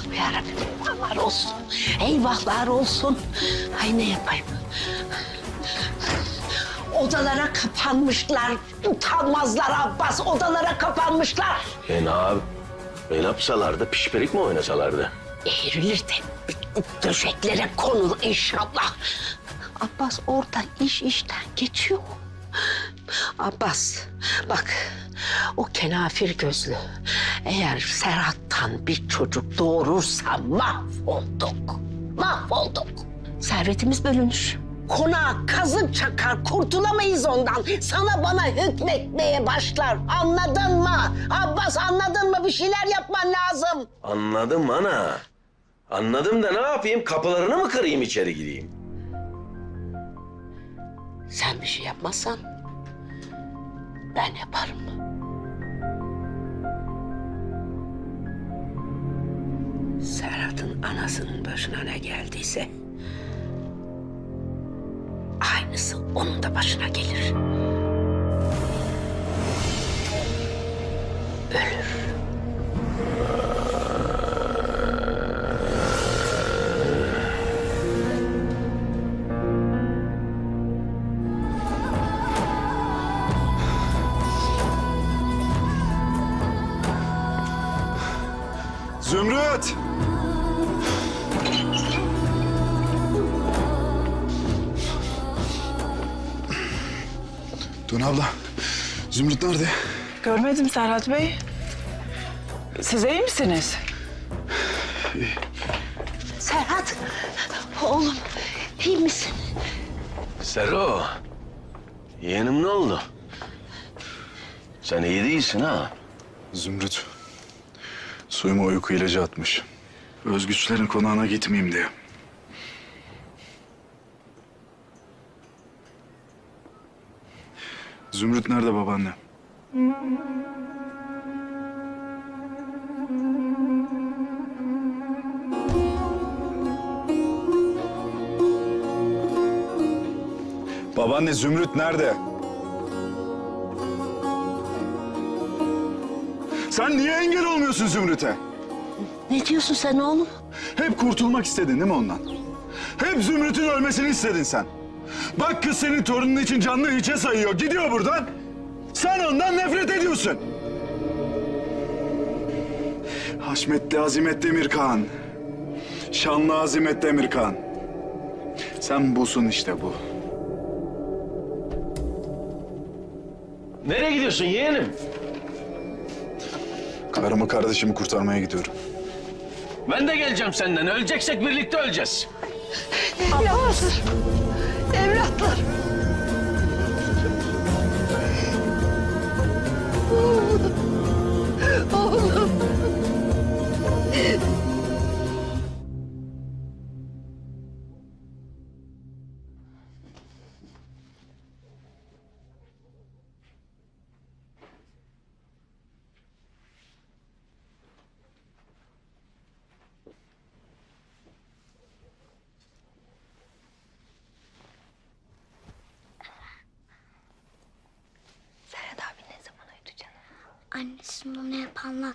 Allah'ım yarabbim eyvahlar olsun. Eyvahlar olsun. Ay ne yapayım? Odalara kapanmışlar. Utanmazlar Abbas. Odalara kapanmışlar. E ne abi? E ne yapsalardı? Pişpirik mi oynasalardı? Eğrilir de döşeklere konur inşallah. Abbas orada iş işten geçiyor. Abbas bak o kenafir gözlü eğer Serhat'tan bir çocuk doğurursa mahvolduk. Mahvolduk. Servetimiz bölünür. Konağa kazık çakar kurtulamayız ondan. Sana bana hükmetmeye başlar. Anladın mı? Abbas anladın mı? Bir şeyler yapman lazım. Anladım ana. Anladım da ne yapayım? Kapılarını mı kırayım içeri gireyim? Sen bir şey yapmazsan ben yaparım. Serhat'ın anasının başına ne geldiyse aynısı onun da başına gelir. Zümrüt! Dön abla. Zümrüt nerede? Görmedim Serhat Bey. Siz iyi misiniz? Serhat, oğlum iyi misin? Sero. Yeğenim ne oldu? Sen iyi değilsin ha. Zümrüt. Suyuma uyku ilacı atmış. Özgüçlerin konağına gitmeyeyim diye. Zümrüt nerede babaanne? Babaanne Zümrüt nerede? Sen niye engel olmuyorsun Zümrüt'e? Ne diyorsun sen oğlum? Hep kurtulmak istedin değil mi ondan? Hep Zümrüt'ün ölmesini istedin sen. Bak kız senin torunun için canlı hiçe sayıyor. Gidiyor buradan. Sen ondan nefret ediyorsun. Haşmetli Azimet Demirkan. Şanlı Azimet Demirkan. Sen busun işte bu. Nereye gidiyorsun yeğenim? Karımı kardeşimi kurtarmaya gidiyorum. Ben de geleceğim senden. Öleceksek birlikte öleceğiz. Evlatlar, evlatlar.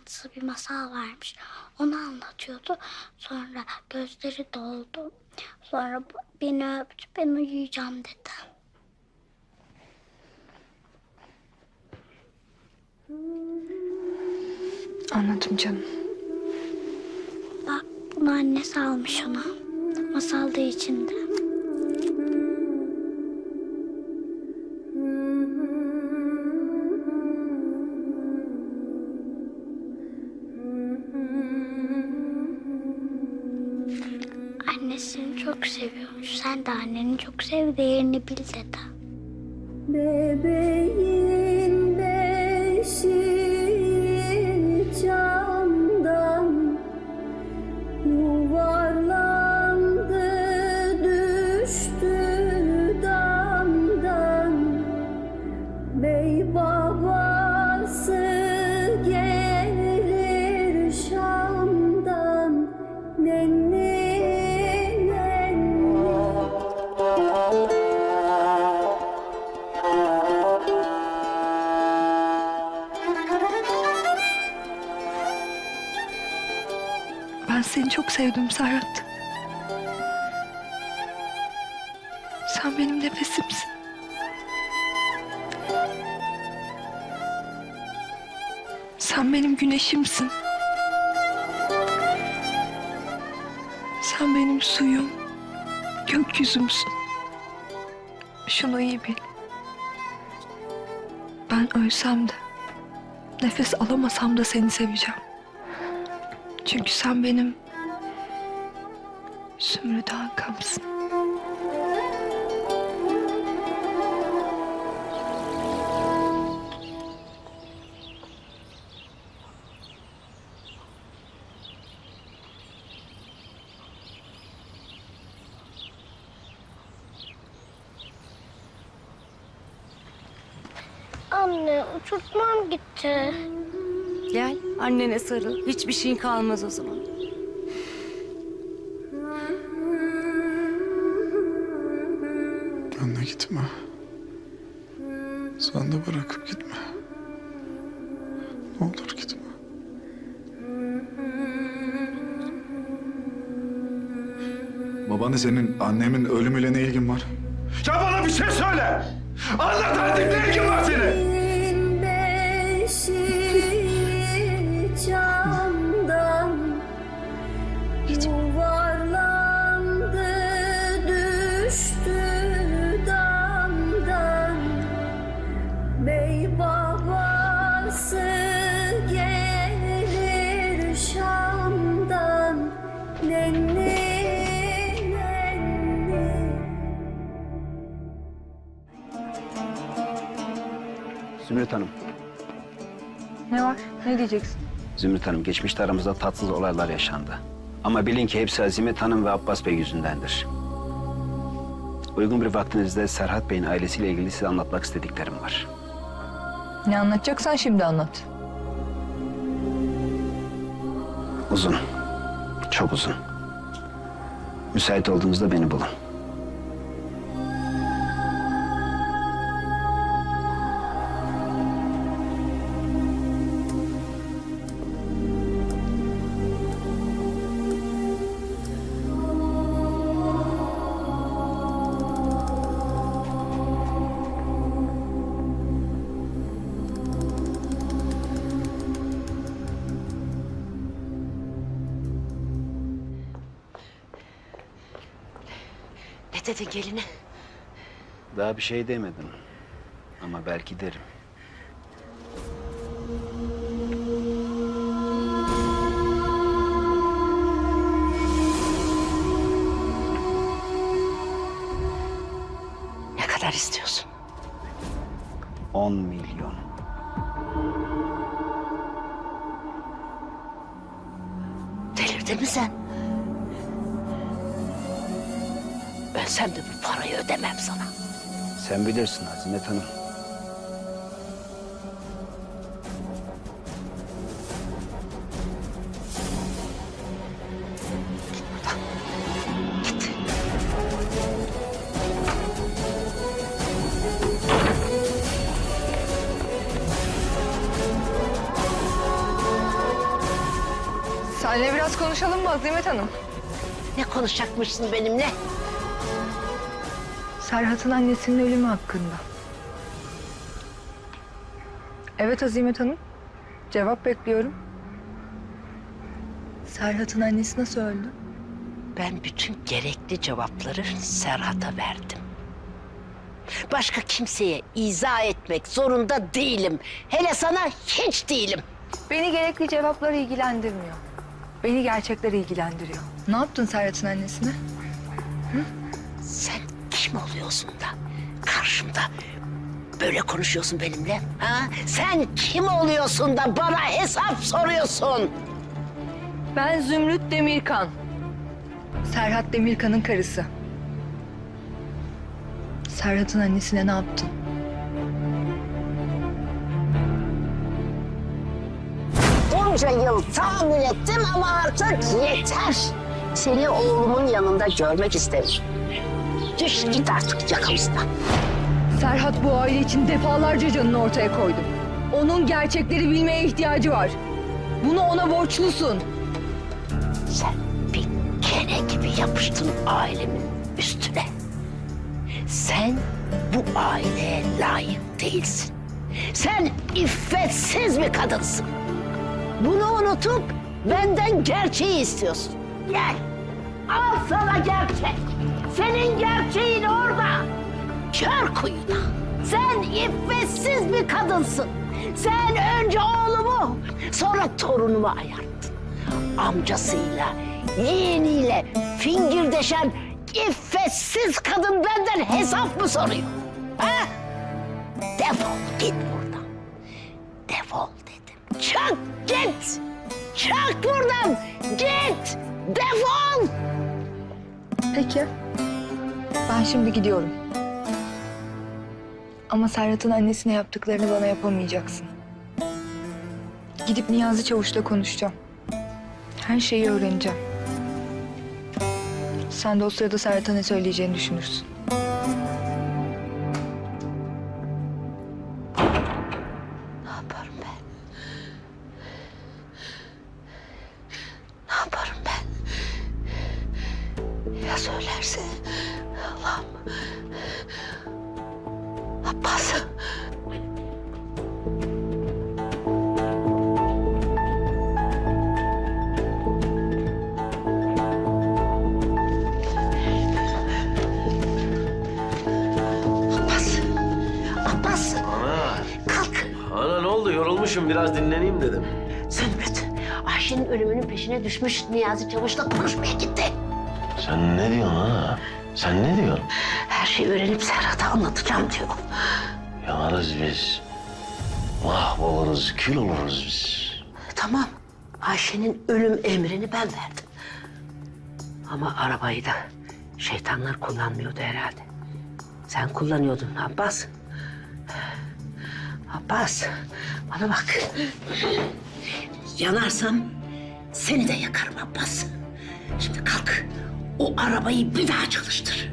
Anlattığı bir masal varmış. Onu anlatıyordu. Sonra gözleri doldu. Sonra beni öptü. Ben uyuyacağım dedi. Anladım canım. Bak bunu annesi almış ona. Masalda içinde. मिल जाता Ben seni çok sevdim Serhat. Sen benim nefesimsin. Sen benim güneşimsin. Sen benim suyum, gökyüzümsün. Şunu iyi bil. Ben ölsem de, nefes alamasam da seni seveceğim. Çünkü sen benim Zümrüt Hakan'sın. Gel annene sarıl. Hiçbir şeyin kalmaz o zaman. Anne gitme. Sen de bırakıp gitme. Ne olur gitme. Babaanne senin annemin ölümüyle ne ilgin var? Ya bana bir şey söyle! Anlat artık ne ilgin var senin? Ne diyeceksin? Zümrüt Hanım, geçmişte aramızda tatsız olaylar yaşandı. Ama bilin ki hepsi Azimet Hanım ve Abbas Bey yüzündendir. Uygun bir vaktinizde Serhat Bey'in ailesiyle ilgili size anlatmak istediklerim var. Ne anlatacaksan şimdi anlat. Uzun. Çok uzun. Müsait olduğunuzda beni bulun. Ne dedin geline? Daha bir şey demedim. Ama belki derim. Ne kadar istiyorsun? 10 milyon. Delirdin mi sen? Ölsem de bu parayı ödemem sana. Sen bilirsin Azimet Hanım. Seninle biraz konuşalım mı Azimet Hanım? Ne konuşacakmışsın benimle? Serhat'ın annesinin ölümü hakkında. Evet Azimet Hanım. Cevap bekliyorum. Serhat'ın annesi nasıl öldü? Ben bütün gerekli cevapları Serhat'a verdim. Başka kimseye izah etmek zorunda değilim. Hele sana hiç değilim. Beni gerekli cevaplar ilgilendirmiyor. Beni gerçekler ilgilendiriyor. Ne yaptın Serhat'ın annesine? Sen kim oluyorsun da karşımda böyle konuşuyorsun benimle? Ha? Sen kim oluyorsun da bana hesap soruyorsun? Ben Zümrüt Demirkan. Serhat Demirkan'ın karısı. Serhat'ın annesine ne yaptın? Bunca yıl tahammül ettim ama artık yeter. Seni oğlumun yanında görmek isterim. Düş git artık yakamızdan. Serhat bu aile için defalarca canını ortaya koydu. Onun gerçekleri bilmeye ihtiyacı var. Bunu ona borçlusun. Sen bir kene gibi yapıştın ailemin üstüne. Sen bu aileye layık değilsin. Sen iffetsiz bir kadınsın. Bunu unutup benden gerçeği istiyorsun. Gel. Al sana gerçek. Senin gerçeğin orada. Kör kuyuda. Sen iffetsiz bir kadınsın. Sen önce oğlumu sonra torunumu ayarttın. Amcasıyla, yeğeniyle fingirdeşen iffetsiz kadın benden hesap mı soruyor? Ha? Defol git buradan. Defol dedim. Çık git. Çık buradan. Git. Defol. Peki. Ben şimdi gidiyorum. Ama Serhat'ın annesine yaptıklarını bana yapamayacaksın. Gidip Niyazi Çavuş'la konuşacağım. Her şeyi öğreneceğim. Sen de o sırada Serhat'a ne söyleyeceğini düşünürsün. Yorulmuşum. Biraz dinleneyim dedim. Zümrüt, Ayşe'nin ölümünün peşine düşmüş Niyazi Çavuş'la konuşmaya gitti. Sen ne diyorsun ha? Sen ne diyorsun? Her şeyi öğrenip Serhat'a anlatacağım diyor. Yanarız biz. Mahvoluruz, kül oluruz biz. Tamam, Ayşe'nin ölüm emrini ben verdim. Ama arabayı da şeytanlar kullanmıyordu herhalde. Sen kullanıyordun Abbas. Abbas, bana bak. Yanarsam seni de yakarım Abbas. Şimdi kalk, o arabayı bir daha çalıştır.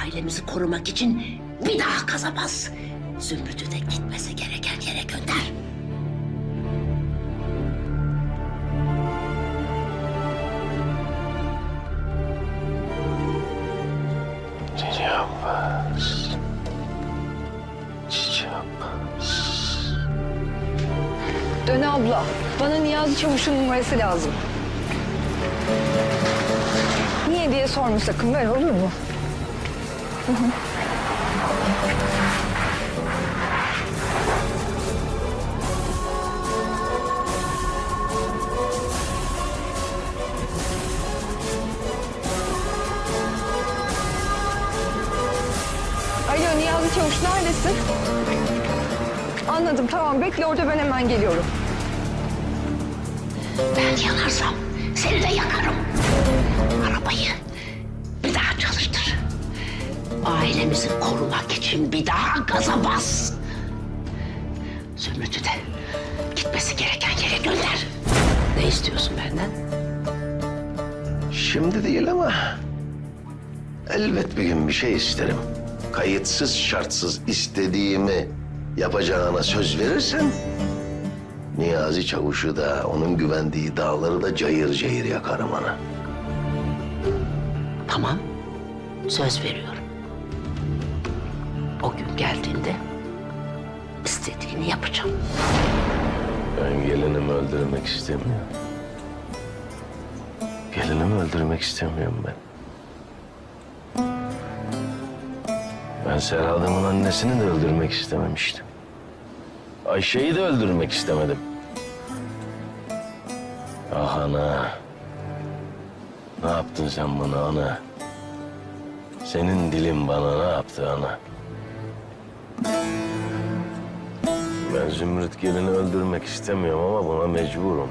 Ailemizi korumak için bir daha gaza bas. Zümrüt'ü de gitmesi gereken yere gönder. Niyazi Çavuş'un numarası lazım. Niye diye sorma sakın. Ver olur mu? Alo Niyazi Çavuş neredesin? Anladım tamam bekle orada ben hemen geliyorum. Ben yanarsam seni de yakarım. Arabayı bir daha çalıştır. Ailemizi korumak için bir daha gaza bas. Zümrüt'ü de gitmesi gereken yere gönder. Ne istiyorsun benden? Şimdi değil ama elbet bir gün bir şey isterim. Kayıtsız şartsız istediğimi yapacağına söz verirsen Niyazi Çavuş'u da onun güvendiği dağları da cayır cayır yakarım ana. Tamam, söz veriyorum. O gün geldiğinde istediğini yapacağım. Ben gelinimi öldürmek istemiyorum. Gelinimi öldürmek istemiyorum ben. Ben Serhat'ımın annesini de öldürmek istememiştim. Ayşe'yi de öldürmek istemedim. Ah ana. Ne yaptın sen bana ana? Senin dilin bana ne yaptı ana? Ben Zümrüt gelini öldürmek istemiyorum ama buna mecburum.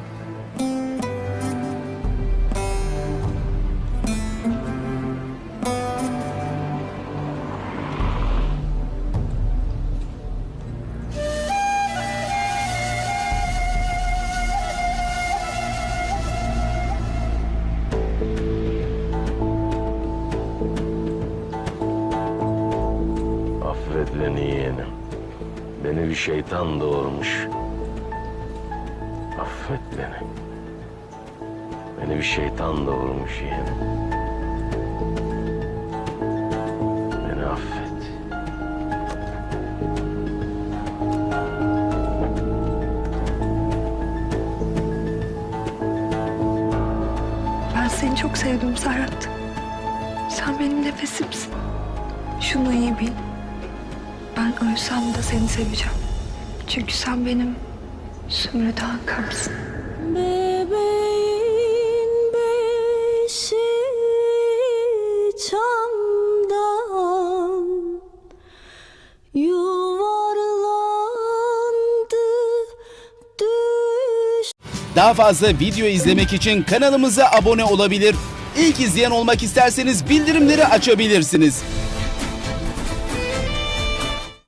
Beni bir şeytan doğurmuş. Affet beni. Beni bir şeytan doğurmuş yeğenim. Beni affet. Ben seni çok sevdim Serhat. Sen benim nefesimsin. Şunu iyi ölsem de seni seveceğim. Çünkü sen benim Zümrüt Hakan'sın. Bebeğin beşi çamdan yuvarlandı düş Daha fazla video izlemek için kanalımıza abone olabilir. İlk izleyen olmak isterseniz bildirimleri açabilirsiniz.